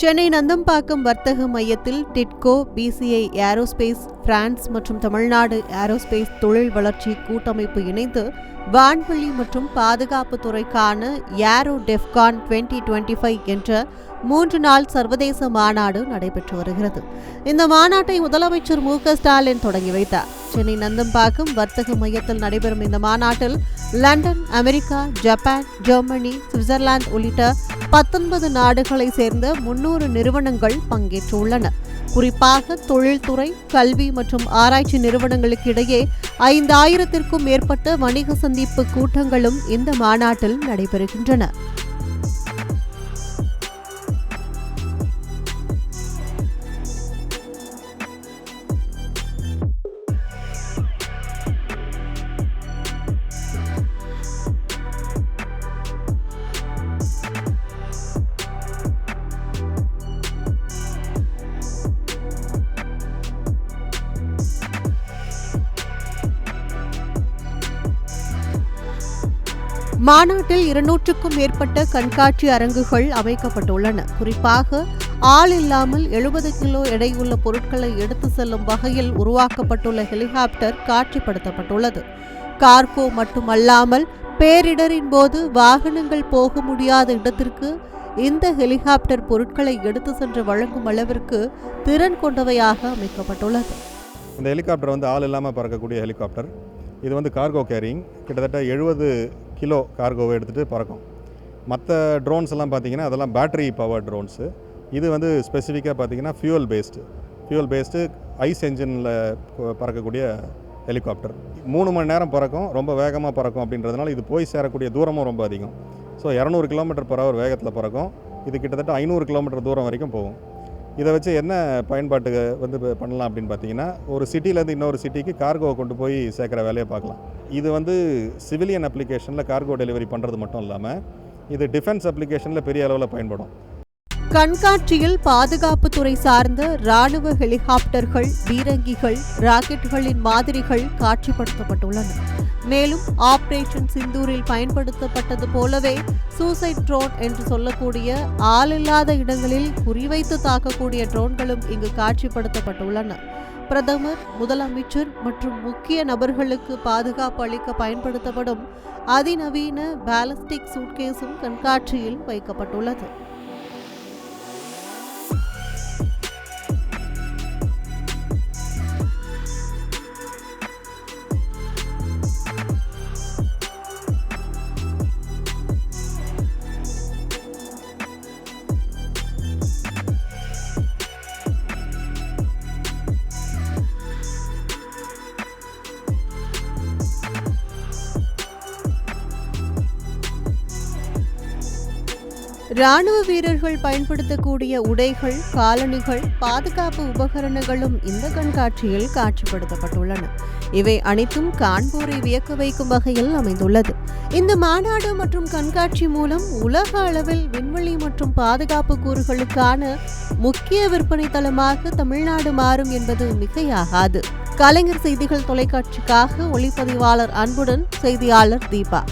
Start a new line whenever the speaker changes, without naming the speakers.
சென்னை நந்தம்பாக்கம் வர்த்தக மையத்தில் TIDCO PCI aerospace France மற்றும் தமிழ்நாடு ஏரோஸ்பேஸ் தொழில் வளர்ச்சி கூட்டமைப்பு இணைந்து வான்வெளி மற்றும் பாதுகாப்பு துறைக்கான aero defcon twenty twenty five என்ற மூன்று நாள் சர்வதேச மாநாடு நடைபெற்று வருகிறது. இந்த மாநாட்டை முதலமைச்சர் மு ஸ்டாலின் தொடங்கி வைத்தார். சென்னை நந்தம்பாக்கம் வர்த்தக மையத்தில் நடைபெறும் இந்த மாநாட்டில் London America Japan Germany Switzerland உள்ளிட்ட பத்தொன்பது நாடுகளை சேர்ந்த முன்னூறு நிறுவனங்கள் பங்கேற்றுள்ளன. குறிப்பாக தொழில்துறை கல்வி மற்றும் ஆராய்ச்சி நிறுவனங்களுக்கு இடையே ஐந்தாயிரத்திற்கும் மேற்பட்ட வணிக சந்திப்பு கூட்டங்களும் இந்த மாநாட்டில் நடைபெறுகின்றன. மாநாட்டில் இருநூற்றுக்கும் மேற்பட்ட கண்காட்சி அரங்குகள் அமைக்கப்பட்டுள்ளன. குறிப்பாக ஆள் இல்லாமல் எழுபது கிலோ எடையுள்ள பொருட்களை எடுத்து செல்லும் வகையில் உருவாக்கப்பட்டுள்ள ஹெலிகாப்டர் காட்சிப்படுத்தப்பட்டுள்ளது. கார்கோ மட்டுமல்லாமல் பேரிடரின் போது வாகனங்கள் போக முடியாத இடத்திற்கு இந்த ஹெலிகாப்டர் பொருட்களை எடுத்து சென்று வழங்கும் அளவிற்கு திறன் கொண்டவையாக அமைக்கப்பட்டுள்ளது.
இந்த ஹெலிகாப்டர் வந்து ஆள் இல்லாமல் பறக்கக்கூடிய ஹெலிகாப்டர். இது வந்து கார்கோ கேரிங் கிட்டத்தட்ட எழுபது கிலோ கார்கோவை எடுத்துகிட்டு பறக்கும். மற்ற ட்ரோன்ஸ் எல்லாம் பார்த்தீங்கன்னா அதெல்லாம் பேட்டரி பவர் ட்ரோன்ஸு இது வந்து ஸ்பெசிஃபிக்காக பார்த்தீங்கன்னா fuel based fuel based IC என்ஜினில் பறக்கக்கூடிய ஹெலிகாப்டர் மூணு மணி நேரம் பறக்கும் ரொம்ப வேகமாக பறக்கும் அப்படின்றதுனால இது போய் சேரக்கூடிய தூரமும் ரொம்ப அதிகம். ஸோ இரநூறு கிலோமீட்டர் பர் ஹவர் வேகத்தில் பறக்கும். இது கிட்டத்தட்ட ஐநூறு கிலோமீட்டர் தூரம் வரைக்கும் போகும். இதை வச்சு என்ன பயன்பாட்டு வந்து பண்ணலாம் அப்படின்னு பார்த்தீங்கன்னா ஒரு சிட்டிலேருந்து இன்னொரு சிட்டிக்கு கார்கோவை கொண்டு போய் சேர்க்குற வேலையை பார்க்கலாம். இது வந்து சிவிலியன் அப்ளிகேஷனில் கார்கோ டெலிவரி பண்ணுறது மட்டும் இல்லாமல் இது டிஃபென்ஸ் அப்ளிகேஷனில் பெரிய அளவில் பயன்படும்.
கண்காட்சியில் பாதுகாப்புத்துறை சார்ந்த ராணுவ ஹெலிகாப்டர்கள் பீரங்கிகள் ராக்கெட்டுகளின் மாதிரிகள் காட்சிப்படுத்தப்பட்டுள்ளன. மேலும் ஆபரேஷன் சிந்தூரில் பயன்படுத்தப்பட்டது போலவே சூசைட் ட்ரோன் என்று சொல்லக்கூடிய ஆளில்லாத இடங்களில் குறிவைத்து தாக்கக்கூடிய ட்ரோன்களும் இங்கு காட்சிப்படுத்தப்பட்டுள்ளன. பிரதமர் முதலமைச்சர் மற்றும் முக்கிய நபர்களுக்கு பாதுகாப்பு அளிக்க பயன்படுத்தப்படும் அதிநவீன பேலஸ்டிக் சூட்கேஸும் கண்காட்சியில் வைக்கப்பட்டுள்ளது. ராணுவ வீரர்கள் பயன்படுத்தக்கூடிய உடைகள் காலணிகள் பாதுகாப்பு உபகரணங்களும் இந்த கண்காட்சியில் காட்சிப்படுத்தப்பட்டுள்ளன. இவை அனைத்தும் காண்போரை வியக்க வைக்கும் வகையில் அமைந்துள்ளது. இந்த மாநாடு மற்றும் கண்காட்சி மூலம் உலக அளவில் விண்வெளி மற்றும் பாதுகாப்பு கூறுகளுக்கான முக்கிய விற்பனை தளமாக தமிழ்நாடு மாறும் என்பது மிகையாகாது. கலைஞர் செய்திகள் தொலைக்காட்சிக்காக ஒளிப்பதிவாளர் அன்புடன் செய்தியாளர் தீபா.